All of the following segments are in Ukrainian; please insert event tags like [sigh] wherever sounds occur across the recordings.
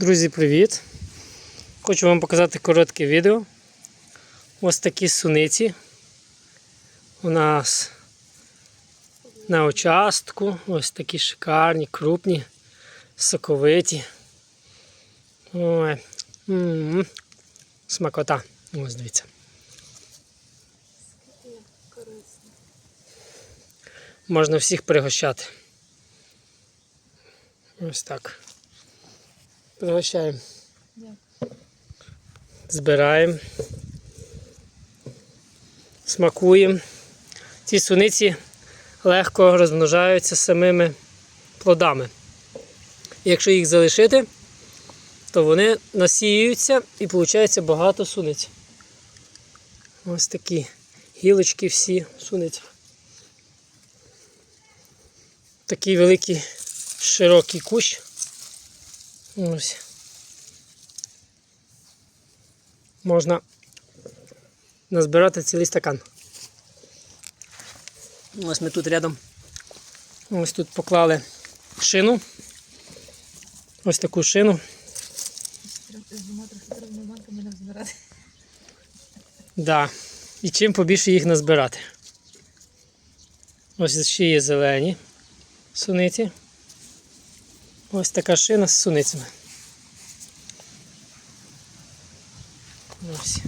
Друзі, привіт! Хочу вам показати коротке відео. Ось такі суниці у нас на участку. Ось такі шикарні, крупні, соковиті. Ой. м Смакота. Ось дивіться. Можна всіх пригощати. Ось так. Пригощаємо. Збираємо. Смакуємо. Ці суниці легко розмножаються самими плодами. Якщо їх залишити, то вони насіюються і виходить багато суниць. Ось такі гілочки всі в суницях. Такий великий широкий кущ. Ось. Можна назбирати цілий стакан. Ось ми тут рядом. Ось тут поклали шину. Ось таку шину. З двома трьохлітровими банками не. Да. І чим побільше їх назбирати. Ось ще є зелені суниці. Ось така шина з суницями. Ось.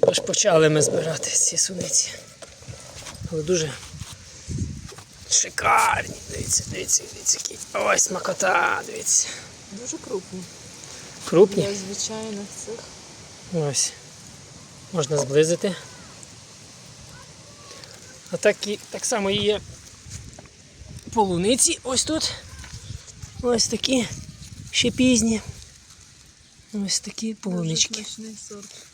Тож почали ми збирати ці суниці. Але дуже шикарні. Дивіться, дивіться, дивіться, які. Ось смакота, дивіться. Дуже крупні. Крупні. Для звичайних цих. Ось. Можна зблизити. А так, і, так само і є полуниці ось тут. Ось такі ще пізні. Ось такі полунички.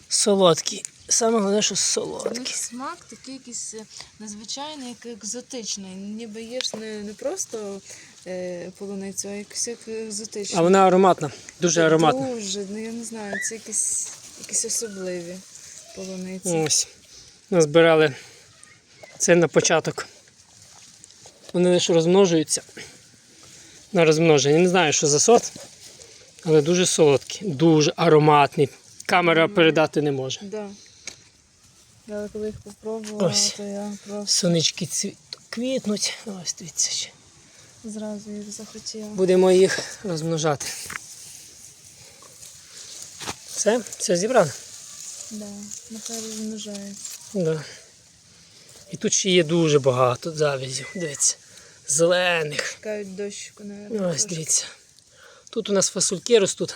Солодкі. Саме головне, що них солодкі. смак такий якийсь е, незвичайний, як екзотичний. Ніби їш не, не просто е, полуницю, а якийсь як екзотичний. А вона ароматна, дуже ароматна. Дуже, ну я не знаю, це якісь, якісь особливі полуниці. Ось. Назбирали це на початок. Вони лише розмножуються. На розмноження. Не знаю, що за сорт, але дуже солодкі, дуже ароматний. Камера передати не може. Да. Я коли їх попробувала, Ось. то я просто Сонечки цвіт... квітнуть. Ось дивіться ще. зразу їх захотіла. Будемо їх розмножати. Все, все зібрано. Да, нехай розмножається. Да. І тут ще є дуже багато завязів. Дивіться. Зелених. Чекають дощику, навіть. Ось дивіться. Тут у нас фасольки ростуть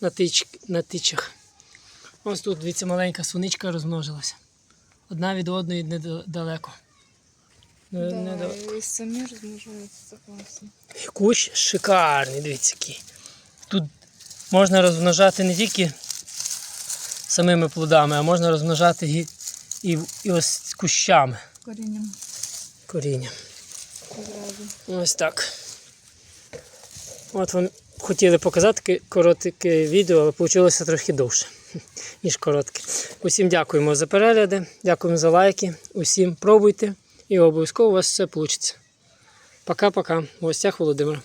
на, тич... на тичах. Ось тут, дивіться, маленька суничка розмножилася. Одна від одної недалеко. Не- Да, недалеко. і самі розмножаються, це класно. Кущ шикарний, дивіться який. Тут можна розмножати не тільки самими плодами, а можна розмножати і, і, ось кущами Корінням корінням. Ось так. От вам хотіли показати коротке відео, але вийшло трохи довше, [laughs] ніж коротке. Усім дякуємо за перегляди, дякуємо за лайки. Усім пробуйте і обов'язково у вас все вийде. Пока-пока. В гостях Володимир.